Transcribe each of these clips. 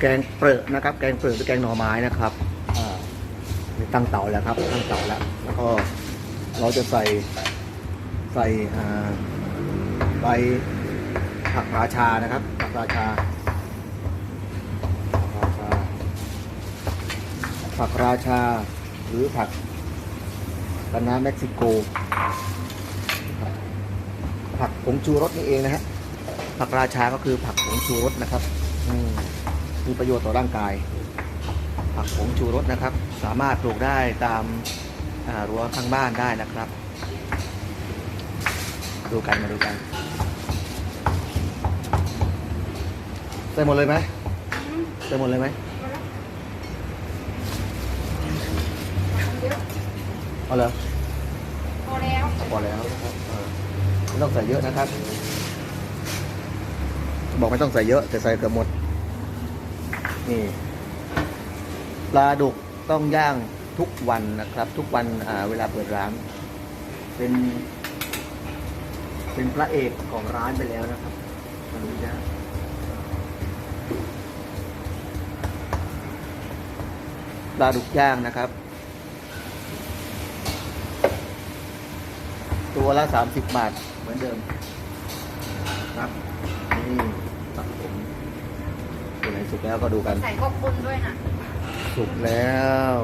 แกงเปลือกนะครับ แกงเปลือกหรือแกงหน่อไม้นะครับอ่ามีตั้งเตาแล้วครับ ตั้งเตาแล้ว แล้วก็เราจะใส่ใส่ใบผักราชานะครับผักราชาผักราชา ผักราชาหรือผักคะน้าเม็กซิโก ผักผงชูรสนี่เองนะฮะผักราชาก็คือผักผงชูรสนะครับ อืม มีประโยชน์ต่อร่างกาย ผักผงชูรสนะครับ สามารถปลูกได้ตามอ่ารั้วข้างบ้านได้นะครับ ดูกันมาดูกัน ใส่หมดเลยไหมใส่หมดเลยไหมเอาเลยพอแล้วพอแล้วนะครับเออไม่ต้องใส่เยอะนะครับ บอกไม่ต้องใส่เยอะแต่ใส่เกือบหมด นี่ปลาดุกต้องย่างทุกวันนะครับ ทุกวันเวลาเปิดร้าน เป็น เป็นพระเอกของร้านไปแล้วนะครับปลาดุกย่างปลาดุกย่างนะครับ ตัวละสามสิบบาทเหมือนเดิมครับนี่ตัดผม สุกแล้วก็ดูกัน ใส่ข้าวปุ้นด้วยนะสุกแล้ว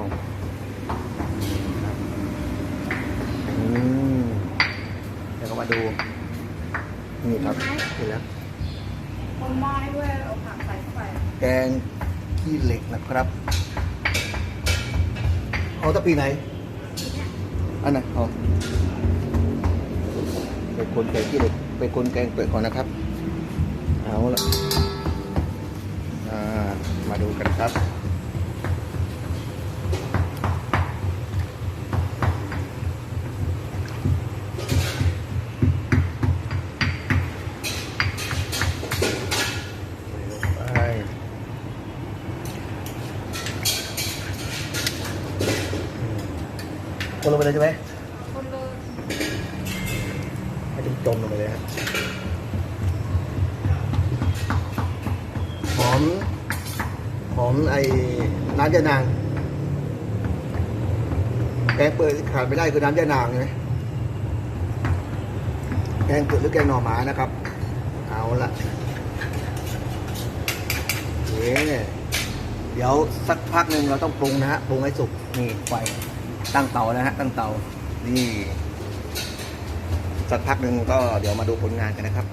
อืมเดี๋ยวก็มาดู นี่ครับเห็นแล้วคนไม้ด้วยเอาผักใส่เข้าไปแกงขี้เหล็กนะครับเอาตะปีไหน อันไหนเอาไปคนแกงขี้เหล็กไปคนแกงเปลือกก่อนนะครับ เอาละอ่า มาดูกันครับไปคนลงไปเลยใช่ไหมคนเลยให้จมจมลงไปเลยฮะหอม หอมไอ้น้ำยานางแกงเปิดขาดไม่ได้คือน้ำยานางใช่ไหมแกงเกิดหรือแกงหน่อไม้นะครับ เอาละโอเคเดี๋ยวสักพักหนึ่งเราต้องปรุงนะฮะปรุงให้สุกนี่ไฟตั้งเตานะฮะตั้งเตานี่สักพักหนึ่งก็เดี๋ยวมาดูผลงานกันนะครับ